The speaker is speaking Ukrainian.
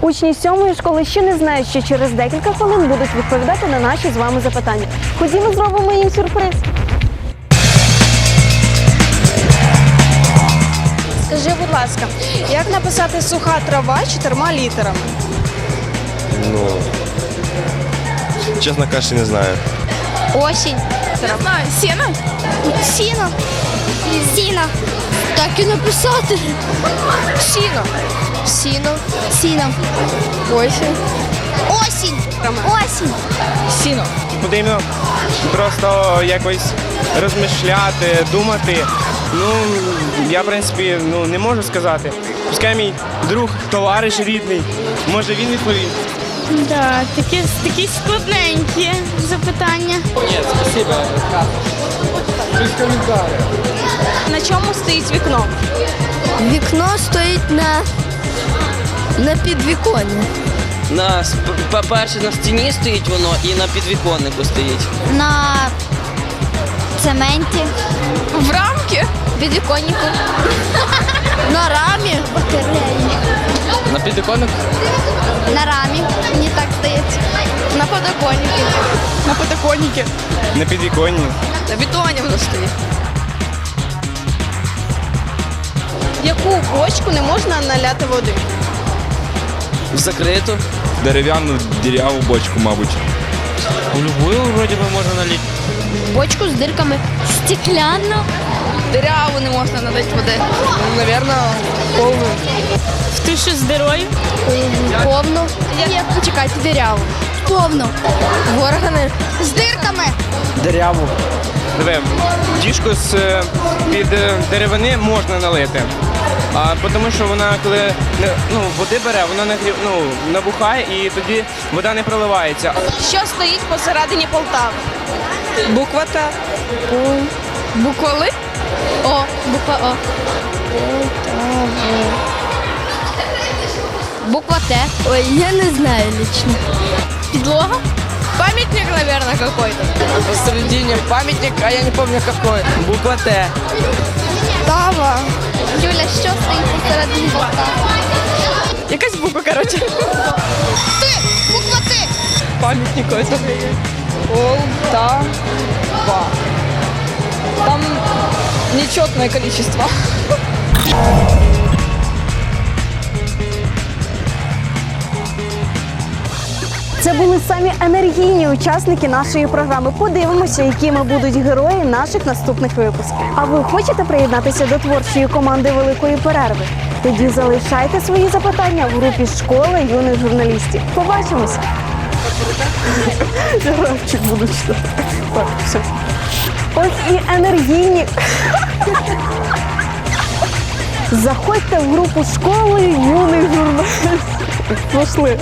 Учні сьомої школи ще не знають, що через декілька хвилин будуть відповідати на наші з вами запитання. Ходімо, зробимо їм сюрприз. Скажи, будь ласка, як написати суха трава чотирма літерами? Ну, чесно кажучи, не знаю. Осінь. Не знаю, сіна? Сіно. Сіно. Так і написати. Сіно. Сіно. Сіно. Осінь. Осінь. Осінь. Сіно. потрібно просто якось розмишляти, думати. Ну, я, в принципі, ну, не можу сказати. Пускай мій друг, товариш рідний, може він відповість. Да, такі, такі складненькі запитання. На чому стоїть вікно? Вікно стоїть на, на підвіконні. На, по-перше, на стіні стоїть воно і на підвіконнику стоїть. На цементі. В рамки? Підвіконнику. На рамі. На підвіконнику? На рамі. Мені так здається. На подоконнику. На подоконнику. На підвіконні. На бетоні воно стоїть. Яку бочку не можна наляти води? В закриту. Дерев'яну діряву бочку, мабуть. Бочку з дирками. Стекляну. Диряву не можна налити води. Ну, навірно, повну. В тишу з дирою. Повну. Ні, почекайте, диряву. Повну. В органи. З дирками. Дереву. Диви, діжку з е, під е, деревини можна налити. А, тому що вона, коли ну, води бере, вона нагрів, ну, набухає і тоді вода не проливається. Що стоїть посередині Полтави? Буква Т. Буква Ли? О, буква О. Буква Т. Ой, я не знаю лично. Підлога? Памятник, наверное, какой-то. Посередині пам'ятник, а я не пам'ятаю який. Буква Т. Тава. Юля, що стоїть посередині Полтави? Якась буква, короче. Ти! Буква Т! Памятник какой-то. Полтава. Там нечетное количество. Це були самі енергійні учасники нашої програми. Подивимося, якими будуть герої наших наступних випусків. А ви хочете приєднатися до творчої команди великої перерви? Тоді залишайте свої запитання в групі школи юних журналістів. Побачимося! Рафчик буду читати. Так, все. Ось і енергійні. Заходьте в групу школи юних журналістів. Пошли.